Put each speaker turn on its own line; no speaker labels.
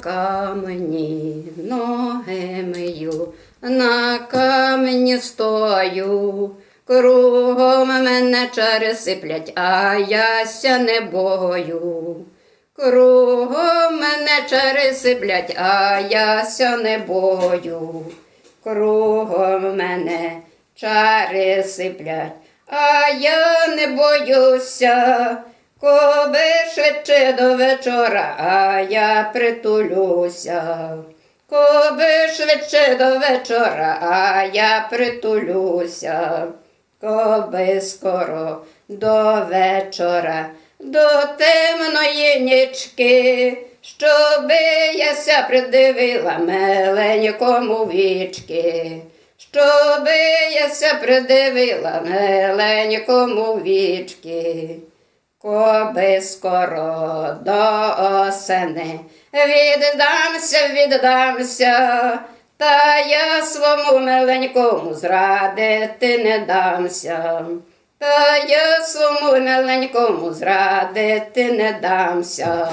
камені ноги мию, на камені стою. Кругом мене чари сиплять, а яся не бою. Кругом мене чари сиплять, а яся не бою. Кругом мене чари сиплять, а я не боюся. Коби швидше до вечора, а я притулюся. Коби швидше до вечора, а я притулюся. Коби скоро до вечора, до темної нічки, щоби яся придивила меленькому вічки. Щоби яся придивила меленькому вічки. Коби скоро до осени віддамся, віддамся, та я свому миленькому зрадити не дамся. Та я свому миленькому зрадити не дамся.